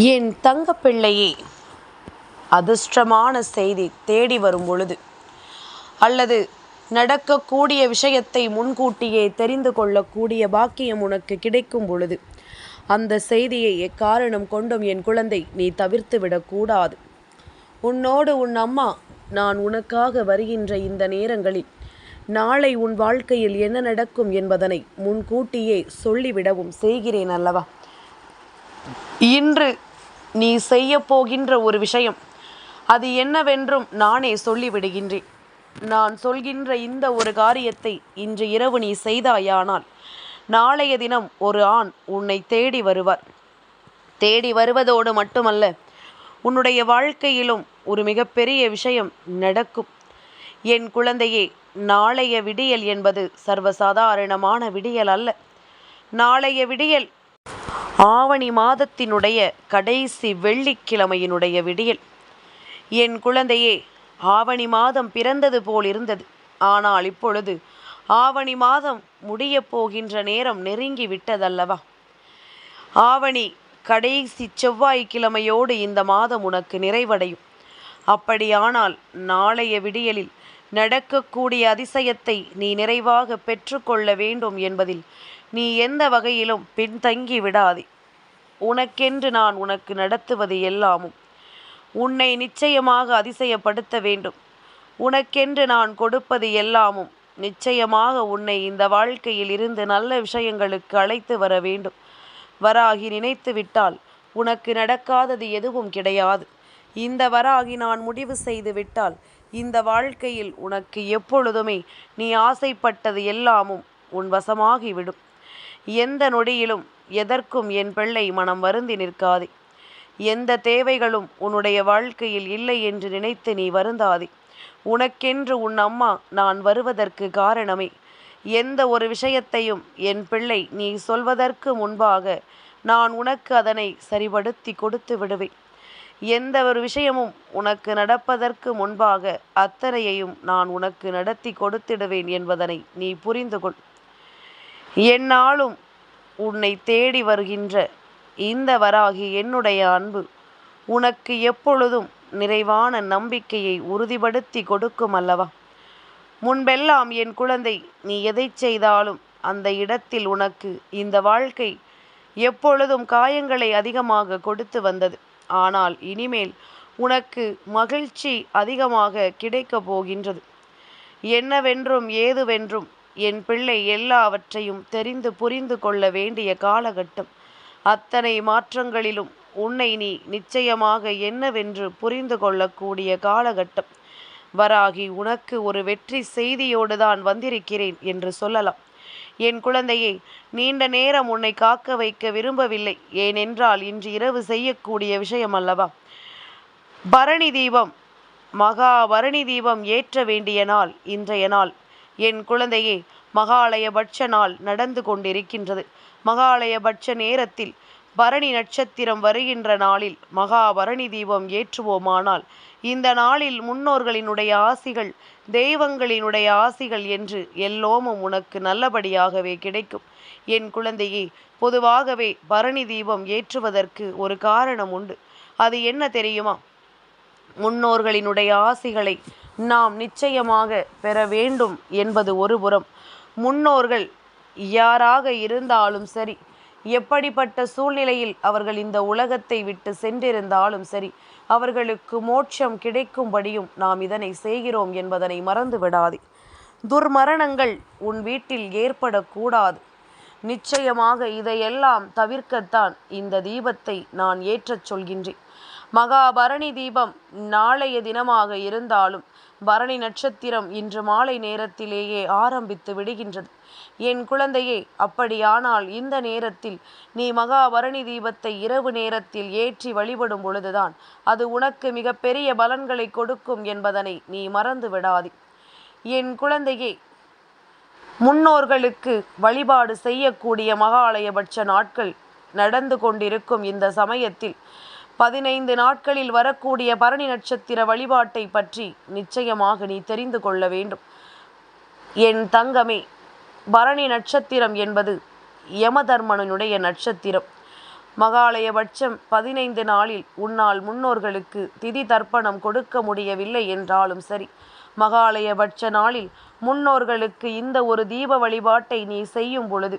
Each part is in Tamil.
என் தங்கப்பிள்ளையே அதிர்ஷ்டமான செய்தி தேடி வரும் பொழுது அல்லது நடக்கக்கூடிய விஷயத்தை முன்கூட்டியே தெரிந்து கொள்ளக்கூடிய பாக்கியம் உனக்கு கிடைக்கும் பொழுது அந்த செய்தியை எக்காரணம் கொண்டும் என் குழந்தை நீ தவிர்த்து விடக்கூடாது உன்னோடு உன் அம்மா நான் உனக்காக வருகின்ற இந்த நேரங்களில் நாளை உன் வாழ்க்கையில் என்ன நடக்கும் என்பதனை முன்கூட்டியே சொல்லிவிடவும் செய்கிறேன் அல்லவா? இன்று நீ செய்ய போகின்ற ஒரு விஷயம் அது என்னவென்றும் நானே சொல்லிவிடுகின்றேன். நான் சொல்கின்ற இந்த ஒரு காரியத்தை இன்று இரவு நீ செய்தாயானால் நாளைய தினம் ஒரு ஆண் உன்னை தேடி வருவார். தேடி வருவதோடு மட்டுமல்ல உன்னுடைய வாழ்க்கையிலும் ஒரு மிகப்பெரிய விஷயம் நடக்கும். என் குழந்தையே நாளைய விடியல் என்பது சர்வசாதாரணமான விடியல் அல்ல. நாளைய விடியல் ஆவணி மாதத்தினுடைய கடைசி வெள்ளிக்கிழமையினுடைய விடியல். என் குழந்தையே ஆவணி மாதம் பிறந்தது போல் இருந்தது. ஆனால் இப்பொழுது ஆவணி மாதம் முடியப் போகின்ற நேரம் நெருங்கி விட்டதல்லவா? ஆவணி கடைசி செவ்வாய்க்கிழமையோடு இந்த மாதம் உனக்கு நிறைவடையும். அப்படியானால் நாளைய விடியலில் நடக்கக்கூடிய அதிசயத்தை நீ நிறைவாக பெற்றுக்கொள்ள வேண்டும் என்பதில் நீ எந்த வகையிலும் பின்தங்கி விடாதே. உனக்கென்று நான் உனக்கு நடத்துவது எல்லாமும் உன்னை நிச்சயமாக அதிசயப்படுத்த வேண்டும். உனக்கென்று நான் கொடுப்பது எல்லாமும் நிச்சயமாக உன்னை இந்த வாழ்க்கையில் இருந்து நல்ல விஷயங்களுக்கு அழைத்து வர வேண்டும். வராகி நினைத்து விட்டால் உனக்கு நடக்காதது எதுவும் கிடையாது. இந்த வராகி நான் முடிவு செய்து விட்டால் இந்த வாழ்க்கையில் உனக்கு எப்பொழுதுமே நீ ஆசைப்பட்டது எல்லாமும் உன் வசமாகிவிடும். எந்த நொடியிலும் எதற்கும் என் பிள்ளை மனம் வருந்தி நிற்காதே. எந்த தேவைகளும் உன்னுடைய வாழ்க்கையில் இல்லை என்று நினைத்து நீ வருந்தாதே. உனக்கென்று உன் அம்மா நான் வருவதற்கு காரணமே. எந்த ஒரு விஷயத்தையும் என் பிள்ளை நீ சொல்வதற்கு முன்பாக நான் உனக்கு அதனை சரிபடுத்தி கொடுத்து விடுவேன். எந்த ஒரு விஷயமும் உனக்கு நடப்பதற்கு முன்பாக அத்தனையையும் நான் உனக்கு நடத்தி கொடுத்திடுவேன் என்பதனை நீ புரிந்து கொள். என்னாலும் உன்னை தேடி வருகின்ற இந்த வராகி என்னுடைய அன்பு உனக்கு எப்பொழுதும் நிறைவான நம்பிக்கையை உறுதிப்படுத்தி கொடுக்கும் அல்லவா? முன்பெல்லாம் என் குழந்தை நீ எதை செய்தாலும் அந்த இடத்தில் உனக்கு இந்த வாழ்க்கை எப்பொழுதும் காயங்களை அதிகமாக கொடுத்து வந்தது. ஆனால் இனிமேல் உனக்கு மகிழ்ச்சி அதிகமாக கிடைக்கப் போகின்றது. என்னவென்றும் ஏதுவென்றும் என் பிள்ளை எல்லாவற்றையும் தெரிந்து புரிந்து கொள்ள வேண்டிய காலகட்டம். அத்தனை மாற்றங்களிலும் உன்னை நீ நிச்சயமாக என்னவென்று புரிந்து கொள்ளக்கூடிய காலகட்டம். வராகி உனக்கு ஒரு வெற்றி செய்தியோடு தான் வந்திருக்கிறேன் என்று சொல்லலாம். என் குழந்தையை நீண்ட நேரம் உன்னை காக்க வைக்க விரும்பவில்லை. ஏனென்றால் இன்று இரவு செய்யக்கூடிய விஷயம் அல்லவா? பரணி தீபம் மகா பரணி தீபம் ஏற்ற வேண்டிய நாள் இன்றைய நாள். என் குழந்தையே மகாலயபட்ச நாள் நடந்து கொண்டிருக்கின்றது. மகாலயபட்ச நேரத்தில் பரணி நட்சத்திரம் வருகின்ற நாளில் மகாபரணி தீபம் ஏற்றுவோமானால் இந்த நாளில் முன்னோர்களினுடைய ஆசிகள் தெய்வங்களினுடைய ஆசிகள் என்று எல்லோமும் உனக்கு நல்லபடியாகவே கிடைக்கும். என் குழந்தையே பொதுவாகவே பரணி தீபம் ஏற்றுவதற்கு ஒரு காரணம் உண்டு. அது என்ன தெரியுமா? முன்னோர்களினுடைய ஆசிகளை நாம் நிச்சயமாக பெற வேண்டும் என்பது ஒருபுறம் முன்னோர்கள் யாராக இருந்தாலும் சரி எப்படிப்பட்ட சூழ்நிலையில் அவர்கள் இந்த உலகத்தை விட்டு சென்றிருந்தாலும் சரி அவர்களுக்கு மோட்சம் கிடைக்கும்படியும் நாம் இதனை செய்கிறோம் என்பதனை மறந்து விடாதே துர்மரணங்கள் உன் வீட்டில் ஏற்படக்கூடாது. நிச்சயமாக இதையெல்லாம் தவிர்க்கத்தான் இந்த தீபத்தை நான் ஏற்றச் சொல்கின்றேன். மகாபரணி தீபம் நாளைய தினமாக இருந்தாலும் பரணி நட்சத்திரம் இன்று மாலை நேரத்திலேயே ஆரம்பித்து விடுகின்றது. என் குழந்தையே அப்படியானால் இந்த நேரத்தில் நீ மகாபரணி தீபத்தை இரவு நேரத்தில் ஏற்றி வழிபடும் பொழுதுதான் அது உனக்கு மிகப்பெரிய பலன்களை கொடுக்கும் என்பதனை நீ மறந்து விடாதே. என் குழந்தையே முன்னோர்களுக்கு வழிபாடு செய்யக்கூடிய மகாலயபட்ச நாட்கள் நடந்து கொண்டிருக்கும் இந்த சமயத்தில் பதினைந்து நாட்களில் வரக்கூடிய பரணி நட்சத்திர வழிபாட்டை பற்றி நிச்சயமாக நீ தெரிந்து கொள்ள வேண்டும். என் தங்கமே பரணி நட்சத்திரம் என்பது யமதர்மனுடைய நட்சத்திரம். மகாலயபட்சம் பதினைந்து நாளில் உன்னால் முன்னோர்களுக்கு திதி தர்ப்பணம் கொடுக்க முடியவில்லை என்றாலும் சரி மகாலயபட்ச நாளில் முன்னோர்களுக்கு இந்த ஒரு தீப வழிபாட்டை நீ செய்யும் பொழுது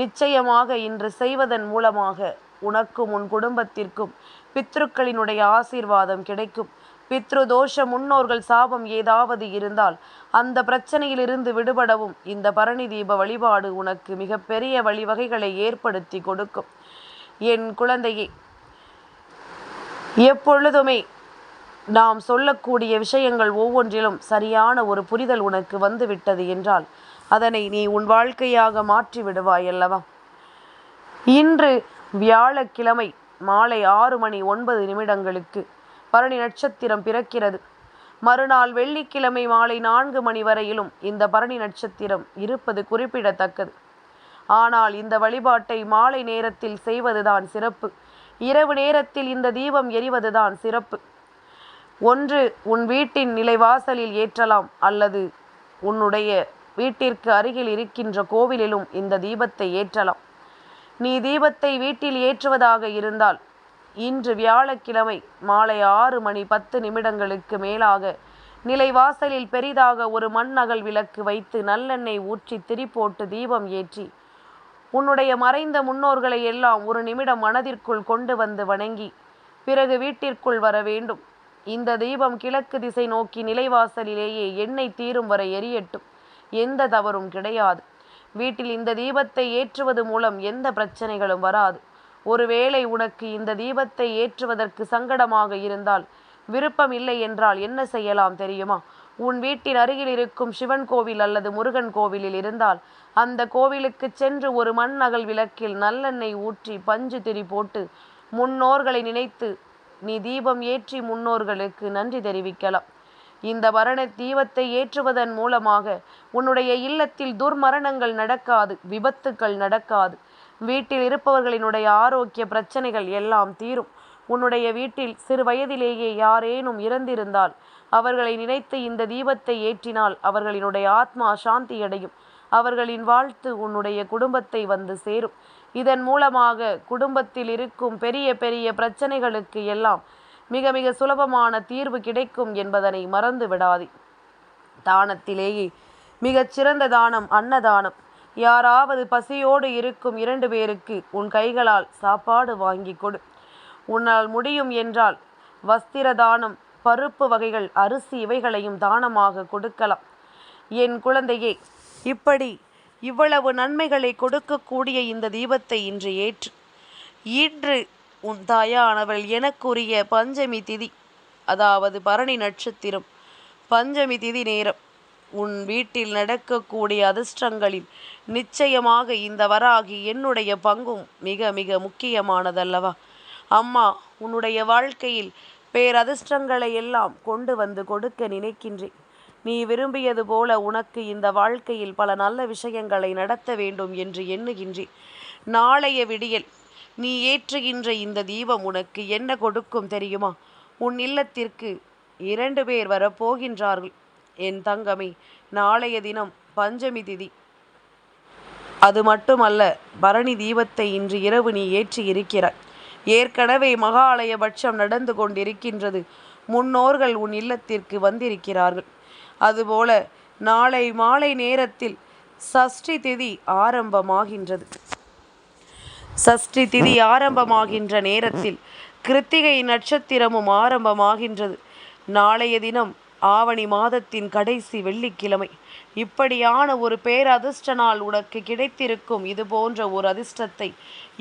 நிச்சயமாக இன்று செய்வதன் மூலமாக உனக்கும் உன் குடும்பத்திற்கும் பித்ருக்களினுடைய ஆசீர்வாதம் கிடைக்கும். பித்ரு தோஷ முன்னோர்கள் சாபம் ஏதாவது இருந்தால் அந்த பிரச்சனையிலிருந்து விடுபடவும் இந்த பரணி தீப வழிபாடு உனக்கு மிகப்பெரிய வழிவகைகளை ஏற்படுத்தி கொடுக்கும். என் குழந்தையே எப்பொழுதுமே நாம் சொல்லக்கூடிய விஷயங்கள் ஒவ்வொன்றிலும் சரியான ஒரு புரிதல் உனக்கு வந்துவிட்டது என்றால் அதனை நீ உன் வாழ்க்கையாக மாற்றி விடுவாய் அல்லவா இன்று வியாழக்கிழமை மாலை ஆறு மணி ஒன்பது நிமிடங்களுக்கு பரணி நட்சத்திரம் பிறக்கிறது. மறுநாள் வெள்ளிக்கிழமை மாலை நான்கு மணி வரையிலும் இந்த பரணி நட்சத்திரம் இருப்பது குறிப்பிடத்தக்கது. ஆனால் இந்த வழிபாட்டை மாலை நேரத்தில் செய்வதுதான் சிறப்பு. இரவு நேரத்தில் இந்த தீபம் எரிவதுதான் சிறப்பு. ஒன்று உன் வீட்டின் நிலைவாசலில் ஏற்றலாம் அல்லது உன்னுடைய வீட்டிற்கு அருகில் இருக்கின்ற கோவிலிலும் இந்த தீபத்தை ஏற்றலாம். நீ தீபத்தை வீட்டில் ஏற்றுவதாக இருந்தால் இன்று வியாழக்கிழமை மாலை ஆறு மணி பத்து நிமிடங்களுக்கு மேலாக நிலைவாசலில் பெரிதாக ஒரு மண் அகல் விளக்கு வைத்து நல்லெண்ணெய் ஊற்றி திரி போட்டு தீபம் ஏற்றி உன்னுடைய மறைந்த முன்னோர்களை எல்லாம் ஒரு நிமிடம் மனதிற்குள் கொண்டு வந்து வணங்கி பிறகு வீட்டிற்குள் வர வேண்டும். இந்த தீபம் கிழக்கு திசை நோக்கி நிலைவாசலிலேயே எண்ணெய் தீரும் வரை எரியட்டும். எந்த தவறும் கிடையாது. வீட்டில் இந்த தீபத்தை ஏற்றுவது மூலம் எந்த பிரச்சனைகளும் வராது. ஒருவேளை உனக்கு இந்த தீபத்தை ஏற்றுவதற்கு சங்கடமாக இருந்தால் விருப்பம் இல்லை என்றால் என்ன செய்யலாம் தெரியுமா? உன் வீட்டின் அருகில் இருக்கும் சிவன் கோவில் அல்லது முருகன் கோவிலில் இருந்தால் அந்த கோவிலுக்கு சென்று ஒரு மண் அகல் விளக்கில் நல்லெண்ணெய் ஊற்றி பஞ்சு திரி போட்டு முன்னோர்களை நினைத்து நீ தீபம் ஏற்றி முன்னோர்களுக்கு நன்றி தெரிவிக்கலாம். இந்த மரண தீபத்தை ஏற்றுவதன் மூலமாக உன்னுடைய இல்லத்தில் துர்மரணங்கள் நடக்காது விபத்துக்கள் நடக்காது. வீட்டில் இருப்பவர்களினுடைய ஆரோக்கிய பிரச்சனைகள் எல்லாம் தீரும். உன்னுடைய வீட்டில் சிறு வயதிலேயே யாரேனும் இறந்திருந்தால் அவர்களை நினைத்து இந்த தீபத்தை ஏற்றினால் அவர்களினுடைய ஆத்மா சாந்தி அடையும் அவர்களின் வாழ்த்து உன்னுடைய குடும்பத்தை வந்து சேரும். இதன் மூலமாக குடும்பத்தில் இருக்கும் பெரிய பெரிய பிரச்சனைகளுக்கு எல்லாம் மிக மிக சுலபமான தீர்வு கிடைக்கும் என்பதனை மறந்து விடாதே. தானத்திலேயே மிகச் சிறந்த தானம் அன்னதானம். யாராவது பசியோடு இருக்கும் இரண்டு பேருக்கு உன் கைகளால் சாப்பாடு வாங்கி கொடு. உன்னால் முடியும் என்றால் வஸ்திர தானம் பருப்பு வகைகள் அரிசி இவைகளையும் தானமாக கொடுக்கலாம். என் குழந்தையே இப்படி இவ்வளவு நன்மைகளை கொடுக்கக்கூடிய இந்த தீபத்தை இன்று ஏற்று இன்று உன் தாயானவள் எனக்குரிய பஞ்சமி திதி அதாவது பரணி நட்சத்திரம். பஞ்சமி திதி நேரம். உன் வீட்டில் நடக்கக்கூடிய அதிர்ஷ்டங்களில் நிச்சயமாக இந்த வராகி என்னுடைய பங்கும் மிக மிக முக்கியமானதல்லவா? அம்மா உன்னுடைய வாழ்க்கையில் பேரதிர்ஷ்டங்களை எல்லாம் கொண்டு வந்து கொடுக்க நினைக்கின்றேன். நீ விரும்பியது போல உனக்கு இந்த வாழ்க்கையில் பல நல்ல விஷயங்களை நடத்த வேண்டும் என்று எண்ணுகின்றேன். நாளைய விடியல் நீ ஏற்றுகின்ற இந்த தீபம் உனக்கு என்ன கொடுக்கும் தெரியுமா? உன் இல்லத்திற்கு இரண்டு பேர் வரப்போகின்றார்கள். என் தங்கமே நாளைய தினம் பஞ்சமி திதி. அது மட்டுமல்ல பரணி தீபத்தை இன்று இரவு நீ ஏற்றி இருக்கிறாய். ஏற்கனவே மகாலய பட்சம் நடந்து கொண்டிருக்கின்றது. முன்னோர்கள் உன் இல்லத்திற்கு வந்திருக்கிறார்கள். அதுபோல நாளை மாலை நேரத்தில் சஷ்டி திதி ஆரம்பமாகின்றது. சஷ்டி திதி ஆரம்பமாகின்ற நேரத்தில் கிருத்திகை நட்சத்திரமும் ஆரம்பமாகின்றது. நாளைய தினம் ஆவணி மாதத்தின் கடைசி வெள்ளிக்கிழமை. இப்படியான ஒரு பேரதிர்ஷ்ட நாள் உனக்கு கிடைத்திருக்கும். இது போன்ற ஒரு அதிர்ஷ்டத்தை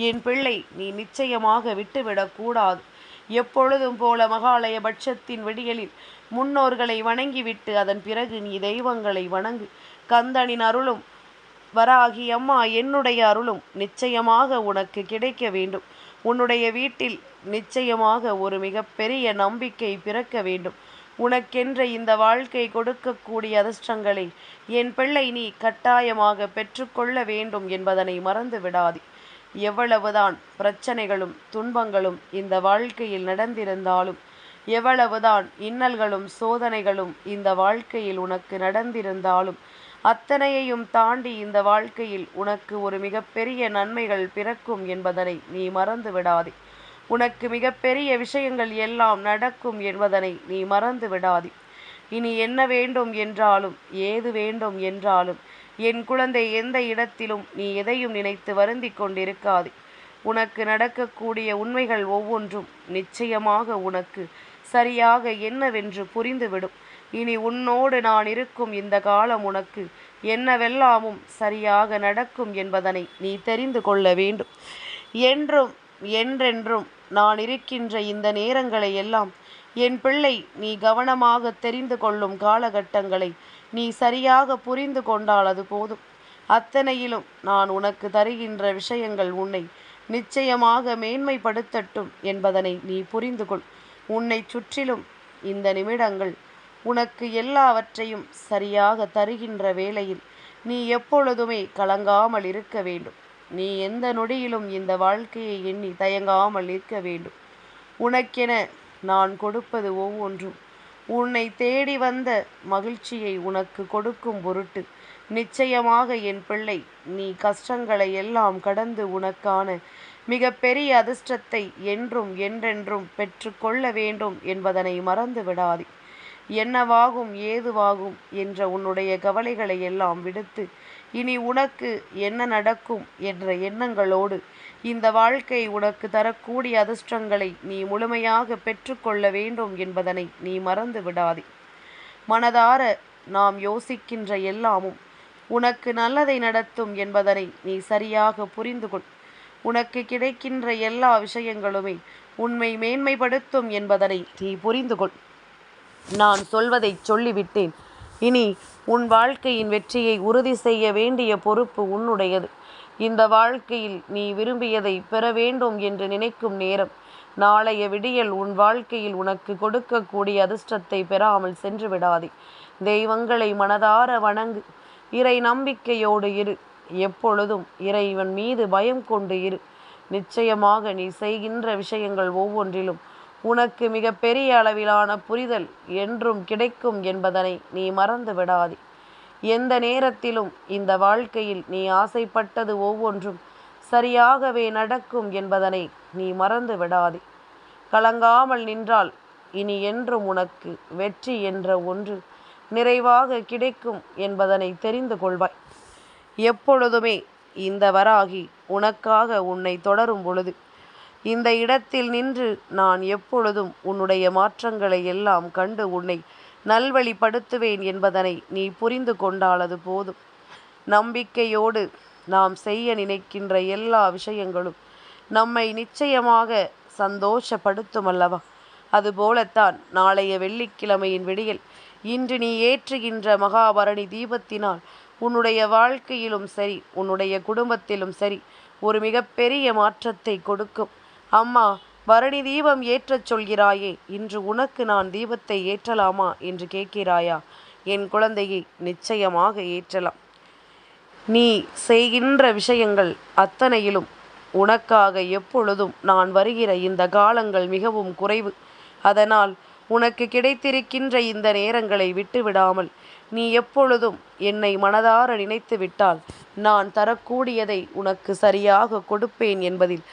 என் பிள்ளை நீ நிச்சயமாக விட்டுவிடக்கூடாது எப்பொழுதும் போல மகாலய பட்சத்தின் விடியலில் முன்னோர்களை வணங்கிவிட்டு அதன் பிறகு நீ தெய்வங்களை வணங்கு. கந்தனின் அருளும் வராகி அம்மா என்னுடைய அருளும் நிச்சயமாக உனக்கு கிடைக்க வேண்டும். உன்னுடைய வீட்டில் நிச்சயமாக ஒரு மிகப்பெரிய நம்பிக்கை பிறக்க வேண்டும். உனக்கென்ற இந்த வாழ்க்கை கொடுக்கக்கூடிய அதிர்ஷ்டங்களை என் பிள்ளை நீ கட்டாயமாக பெற்றுக்கொள்ள வேண்டும் என்பதனை மறந்து விடாதே. எவ்வளவுதான் பிரச்சனைகளும் துன்பங்களும் இந்த வாழ்க்கையில் நடந்திருந்தாலும் எவ்வளவுதான் இன்னல்களும் சோதனைகளும் இந்த வாழ்க்கையில் உனக்கு நடந்திருந்தாலும் அத்தனையையும் தாண்டி இந்த வாழ்க்கையில் உனக்கு ஒரு மிகப்பெரிய நன்மைகள் பிறக்கும் என்பதனை நீ மறந்து விடாதே. உனக்கு மிகப்பெரிய விஷயங்கள் எல்லாம் நடக்கும் என்பதனை நீ மறந்து விடாதே. இனி என்ன வேண்டும் என்றாலும் ஏது வேண்டும் என்றாலும் என் குழந்தை எந்த இடத்திலும் நீ எதையும் நினைத்து வருந்திக் கொண்டிருக்காதே. உனக்கு நடக்கக்கூடிய உண்மைகள் ஒவ்வொன்றும் நிச்சயமாக உனக்கு சரியாக என்னவென்று புரிந்துவிடும். இனி உன்னோடு நான் இருக்கும் இந்த காலம் உனக்கு என்னவெல்லாமும் சரியாக நடக்கும் என்பதனை நீ தெரிந்து கொள்ள வேண்டும். என்றும் என்றென்றும் நான் இருக்கின்ற இந்த நேரங்களை எல்லாம் என் பிள்ளை நீ கவனமாக தெரிந்து கொள்ளும் காலகட்டங்களை நீ சரியாக புரிந்து கொண்டால் அது போதும். அத்தனையிலும் நான் உனக்கு தருகின்ற விஷயங்கள் உன்னை நிச்சயமாக மேன்மைப்படுத்தட்டும் என்பதனை நீ புரிந்து கொள். உன்னை சுற்றிலும் இந்த நிமிடங்கள் உனக்கு எல்லாவற்றையும் சரியாக தருகின்ற வேளையில் நீ எப்பொழுதுமே கலங்காமல் இருக்க வேண்டும். நீ எந்த நொடியிலும் இந்த வாழ்க்கையை எண்ணி தயங்காமல் இருக்க வேண்டும். உனக்கென நான் கொடுப்பது ஒவ்வொன்றும். உன்னை தேடி வந்த மகிழ்ச்சியை உனக்கு கொடுக்கும் பொருட்டு நிச்சயமாக என் பிள்ளை நீ கஷ்டங்களை எல்லாம் கடந்து உனக்கான மிக பெரிய அதிர்ஷ்டத்தை என்றும் என்றென்றும் பெற்றுக்கொள்ள வேண்டும் என்பதனை மறந்து விடாதே என்னவாகும் ஏதுவாகும் என்ற உன்னுடைய கவலைகளை எல்லாம் விடுத்து இனி உனக்கு என்ன நடக்கும் என்ற எண்ணங்களோடு இந்த வாழ்க்கை உனக்கு தரக்கூடிய அதிர்ஷ்டங்களை நீ முழுமையாக பெற்றுக்கொள்ள வேண்டும் என்பதனை நீ மறந்து விடாதே. மனதார நாம் யோசிக்கின்ற எல்லாமும் உனக்கு நல்லதை நடத்தும் என்பதனை நீ சரியாக புரிந்து கொள். உனக்கு கிடைக்கின்ற எல்லா விஷயங்களுமே உண்மை மேன்மைப்படுத்தும் என்பதனை நீ புரிந்து கொள். நான் சொல்வதை சொல்லிவிட்டேன். இனி உன் வாழ்க்கையின் வெற்றியை உறுதி செய்ய வேண்டிய பொறுப்பு உன்னுடையது. இந்த வாழ்க்கையில் நீ விரும்பியதை பெற வேண்டும் என்று நினைக்கும் நேரம். நாளைய விடியல் உன் வாழ்க்கையில் உனக்கு கொடுக்கக்கூடிய அதிர்ஷ்டத்தை பெறாமல் சென்று விடாதே. தெய்வங்களை மனதார வணங்கு. இறை நம்பிக்கையோடு இரு. எப்பொழுதும் இறைவன் மீது பயம் கொண்டு இரு. நிச்சயமாக நீ செய்கின்ற விஷயங்கள் ஒவ்வொன்றிலும் உனக்கு மிக பெரிய அளவிலான புரிதல் என்றும் கிடைக்கும் என்பதனை நீ மறந்து விடாதே எந்த நேரத்திலும் இந்த வாழ்க்கையில் நீ ஆசைப்பட்டது ஒவ்வொன்றும் சரியாகவே நடக்கும் என்பதனை நீ மறந்து விடாதே கலங்காமல் நின்றால் இனி என்றும் உனக்கு வெற்றி என்ற ஒன்று நிறைவாக கிடைக்கும் என்பதனை தெரிந்து கொள்வாய். எப்பொழுதுமே இந்த வராகி உனக்காக உன்னை தொடரும் பொழுது இந்த இடத்தில் நின்று நான் எப்பொழுதும் உன்னுடைய மாற்றங்களை எல்லாம் கண்டு உன்னை நல்வழிப்படுத்துவேன் என்பதனை நீ புரிந்து கொண்டாலது போதும். நம்பிக்கையோடு நாம் செய்ய நினைக்கின்ற எல்லா விஷயங்களும் நம்மை நிச்சயமாக சந்தோஷப்படுத்தும் அல்லவா அதுபோலத்தான் நாளைய வெள்ளிக்கிழமையின் விடியல் இன்று நீ ஏற்றுகின்ற மகாபரணி தீபத்தினால் உன்னுடைய வாழ்க்கையிலும் சரி உன்னுடைய குடும்பத்திலும் சரி ஒரு மிகப்பெரிய மாற்றத்தை கொடுக்கும். அம்மா பரணி தீபம் ஏற்றச் சொல்கிறாயே இன்று உனக்கு நான் தீபத்தை ஏற்றலாமா என்று கேட்கிறாயா? என் குழந்தையை நிச்சயமாக ஏற்றலாம். நீ செய்கின்ற விஷயங்கள் அத்தனையிலும் உனக்காக எப்பொழுதும் நான் வருகிற இந்த காலங்கள் மிகவும் குறைவு. அதனால் உனக்கு கிடைத்திருக்கின்ற இந்த நேரங்களை விட்டுவிடாமல் நீ எப்பொழுதும் என்னை மனதார நினைத்து விட்டால் நான் தரக்கூடியதை உனக்கு சரியாக கொடுப்பேன் என்பதில்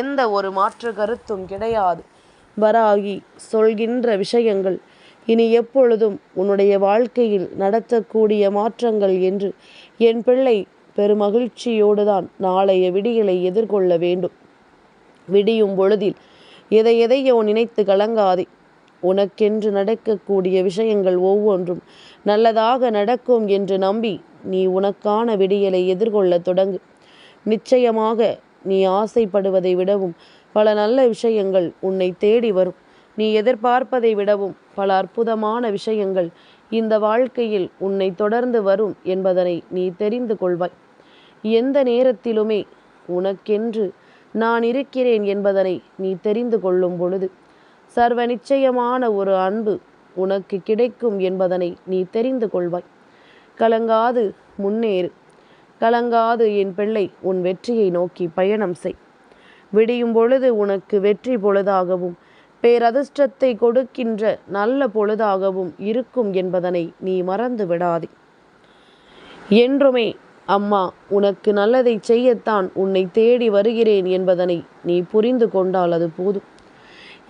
எந்த ஒரு மாற்று கருத்தும் கிடையாது. வராகி சொல்கின்ற விஷயங்கள் இனி எப்பொழுதும் உன்னுடைய வாழ்க்கையில் நடத்தக்கூடிய மாற்றங்கள் என்று என் பிள்ளை பெருமகிழ்ச்சியோடு தான் நாளைய விடியலை எதிர்கொள்ள வேண்டும். விடியும் பொழுதில் எதை எதையோ நினைத்து கலங்காதே. உனக்கென்று நடக்கக்கூடிய விஷயங்கள் ஒவ்வொன்றும் நல்லதாக நடக்கும் என்று நம்பி நீ உனக்கான விடியலை எதிர்கொள்ள தொடங்கு. நிச்சயமாக நீ ஆசைப்படுவதை விடவும் பல நல்ல விஷயங்கள் உன்னை தேடி வரும். நீ எதிர்பார்ப்பதை விடவும் பல அற்புதமான விஷயங்கள் இந்த வாழ்க்கையில் உன்னை தொடர்ந்து வரும் என்பதனை நீ தெரிந்து கொள்வாய். எந்த நேரத்திலுமே உனக்கென்று நான் இருக்கிறேன் என்பதனை நீ தெரிந்து கொள்ளும் பொழுது சர்வ நிச்சயமான ஒரு அன்பு உனக்கு கிடைக்கும் என்பதனை நீ தெரிந்து கொள்வாய். கலங்காது முன்னேறு. கலங்காது என் பிள்ளை உன் வெற்றியை நோக்கி பயணம் செய். விடியும் பொழுது உனக்கு வெற்றி பொழுதாகவும் பேரதிர்ஷ்டத்தை கொடுக்கின்ற நல்ல பொழுதாகவும் இருக்கும் என்பதனை நீ மறந்து விடாதே. என்றுமே அம்மா உனக்கு நல்லதை செய்யத்தான் உன்னை தேடி வருகிறேன் என்பதனை நீ புரிந்து கொண்டால் அது போதும்.